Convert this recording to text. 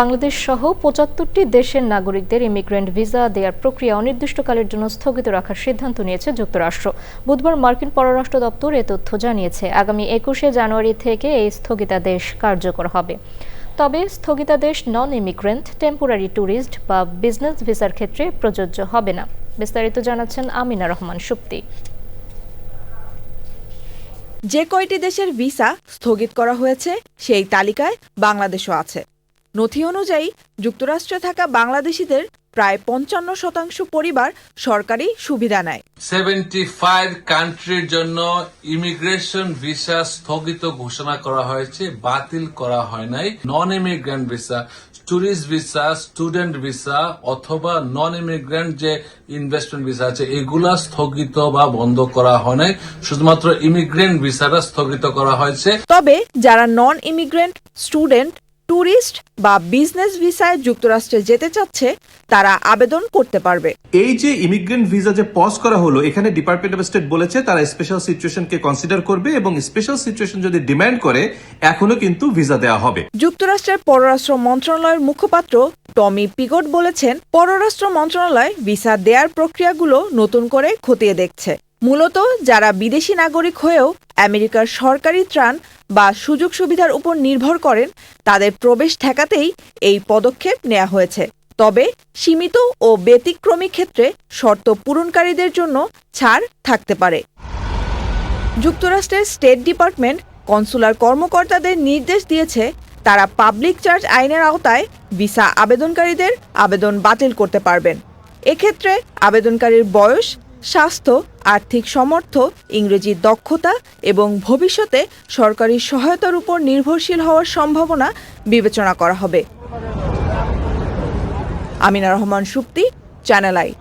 বাংলাদেশ সহ পঁচাত্তরটি দেশের নাগরিকদের ইমিগ্রেন্ট ভিসা দেওয়ার প্রক্রিয়া অনির্দিষ্টকালের জন্য স্থগিত রাখার সিদ্ধান্ত নিয়েছে যুক্তরাষ্ট্র। বুধবার মার্কিন পররাষ্ট্র দপ্তর এ তথ্য জানিয়েছে, আগামী একুশে জানুয়ারি থেকে এই স্থগিতাদেশ কার্যকর হবে। তবে স্থগিতাদেশ নন ইমিগ্রেন্ট টেম্পোরারি ট্যুরিস্ট বা বিজনেস ভিসার ক্ষেত্রে প্রযোজ্য হবে না। বিস্তারিত জানাচ্ছেন আমিনা রহমান সুপ্তি। যে কয়টি দেশের ভিসা স্থগিত করা হয়েছে, সেই তালিকায় বাংলাদেশও আছে। নথি অনুযায়ী যুক্তরাষ্ট্রে থাকা বাংলাদেশিদের প্রায় পঞ্চান্ন শতাংশ পরিবার সরকারি সুবিধা নেয়। সেভেন্টি ফাইভ কান্ট্রির জন্য ইমিগ্রেশন ভিসা স্থগিত ঘোষণা করা হয়েছে বাতিল করা হয় নাই। Non immigrant visa tourist visa student visa অথবা নন ইমিগ্রেন্ট যে ইনভেস্টমেন্ট ভিসা আছে এগুলা স্থগিত বা বন্ধ করা হয় নাই। শুধুমাত্র ইমিগ্রেন্ট ভিসাটা স্থগিত করা হয়েছে। তবে যারা নন ইমিগ্রেন্ট স্টুডেন্ট ট্যুরিস্ট বা বিজনেস ভিসায় যুক্তরাষ্ট্রে যেতে চাচ্ছে তারা আবেদন করতে পারবে। এই যে ইমিগ্রেন্ট ভিসা যে পজ করা হলো এখানে ডিপার্টমেন্ট অফ স্টেট বলেছে তারা স্পেশাল সিচুয়েশনকে কনসিডার করবে এবং স্পেশাল সিচুয়েশন যদি ডিমান্ড করে এখনও কিন্তু ভিসা দেওয়া হবে। যুক্তরাষ্ট্রের পররাষ্ট্র মন্ত্রণালয়ের মুখপাত্র টমি পিগট বলেছেন পররাষ্ট্র মন্ত্রণালয় ভিসা দেওয়ার প্রক্রিয়াগুলো নতুন করে খতিয়ে দেখছে। মূলত যারা বিদেশি নাগরিক হয়েও আমেরিকার সরকারি ত্রাণ বা সুযোগ সুবিধার উপর নির্ভর করেন, তাদের প্রবেশ ঠেকাতেই এই পদক্ষেপ নেওয়া হয়েছে। তবে সীমিত ও ব্যতিক্রমী ক্ষেত্রে শর্ত পূরণকারীদের জন্য ছাড় থাকতে পারে। যুক্তরাষ্ট্রের স্টেট ডিপার্টমেন্ট কনসুলার কর্মকর্তাদের নির্দেশ দিয়েছে, তারা পাবলিক চার্জ আইনের আওতায় ভিসা আবেদনকারীদের আবেদন বাতিল করতে পারবেন। এক্ষেত্রে আবেদনকারীর বয়স স্বাস্থ্য, আর্থিক সমর্থ, ইংরেজি দক্ষতা এবং ভবিষ্যতে সরকারি সহায়তার উপর নির্ভরশীল হওয়ার সম্ভাবনা বিবেচনা করা হবে। Amina Rahman, Supti, channel I.